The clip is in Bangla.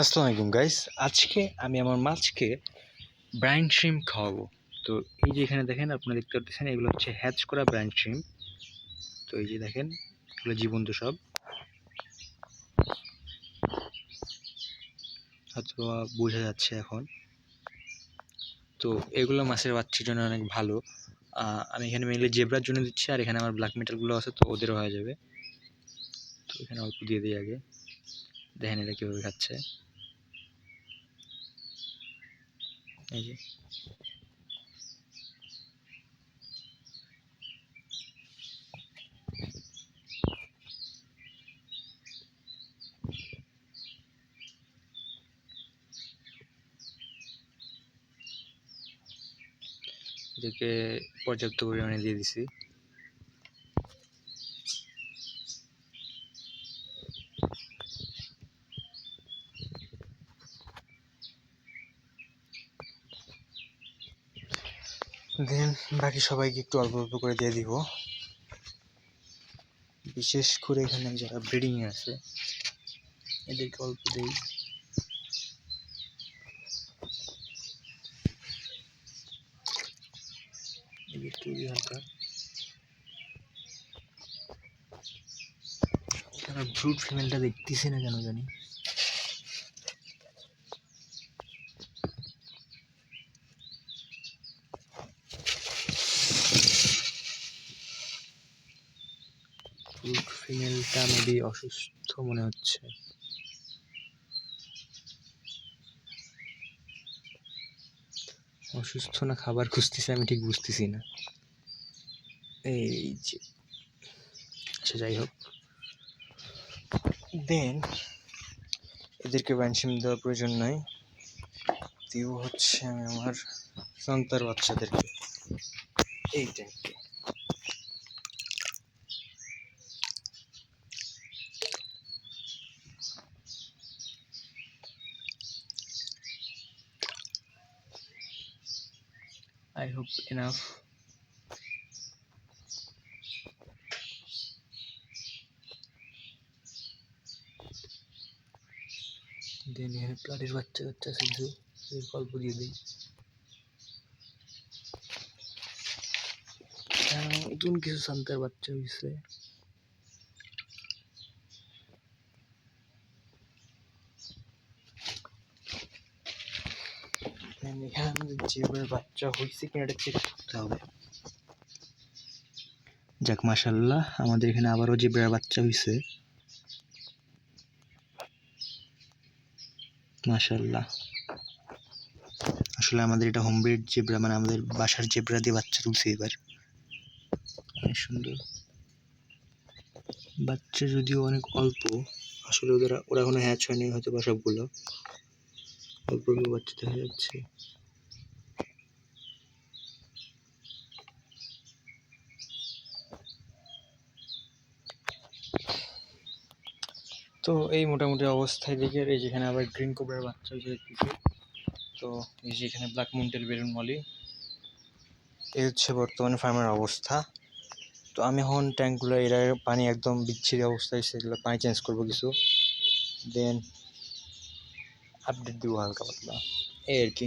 আসসালামু আলাইকুম গাইস আজকে আমি আমার মাছকে ব্রাইন শ্রিম খাওয়াবো। তো এই যে এখানে দেখেন, আপনারা দেখতে পাচ্ছেন, এগুলো হচ্ছে হ্যাচ করা ব্রাইন শ্রিম তো এই যে দেখেন, এগুলো জীবন্ত সব। হয়তো বোঝা যাচ্ছে এখন। তো এগুলো মাছের বাচ্চার জন্য অনেক ভালো। আমি এখানে মেনলি জেব্রার জন্য দিচ্ছি, আর এখানে আমার ব্ল্যাক মেটালগুলো আছে, তো ওদেরও হয়ে যাবে। তো এখানে অল্প দিয়ে দিই আগে। দেখেন এটা কীভাবে খাচ্ছে। এই যে। এদেরকে পর্যাপ্ত পরিমাণে দিয়ে দিছি। দেন বাকি সবাইকে একটু অল্প অল্প করে দিয়ে দিব। বিশেষ করে এখানে যারা ব্রিডিং আছে, এদেরকে অল্প দিই। এখানে ব্রুট ফিমেলটা দেখতেছি না কেন জানি। ফিমেলটা মেবি অসুস্থ মনে হচ্ছে। অসুস্থ না খাবার খুঁজতেছে, আমি ঠিক বুঝতেছি না। এই যে আচ্ছা যাই হোক। দেন এদেরকে ব্যানসিম দেওয়ার প্রয়োজন নয় দিব হচ্ছে আমি আমার সন্তার বাচ্চাদেরকে। এই I hope enough. দেন এখানে প্লাটের বাচ্চা কাচ্চা আছে কিছু এর গল্প দিয়ে দিই আহ, নতুন কিছু সান্তার জিবের কিনা যাক মাশাল্লাহ আমাদের এখানে আবারও জিব্রার বাচ্চা হয়েছে মাশাল্লাহ আসলে আমাদের এটা হোম ব্রিড জেব্রা মানে আমাদের বাসার জেব্রা দিয়ে বাচ্চা তুলছে এবার। অনেক সুন্দর। বাচ্চা যদিও অনেক অল্প, আসলে ওদের, ওরা এখনও হ্যাচ হয়নি, হয়তো বা সবগুলো। অল্প অল্প বাচ্চা দেখা যাচ্ছে। তো এই মোটামুটি অবস্থায় দেখে এই যেখানে আবার গ্রিন কোবরার বাচ্চা হয়েছে তো এই যে এখানে ব্ল্যাক মুন্টেল বেলুন মলি এই হচ্ছে বর্তমানে ফার্মের অবস্থা। তো আমি এখন ট্যাঙ্কগুলো এরা পানি একদম বিচ্ছিরি অবস্থায় সেগুলো পানি চেঞ্জ করব কিছু। দেন আপডেট দিব হালকা পাতলা এই আর কি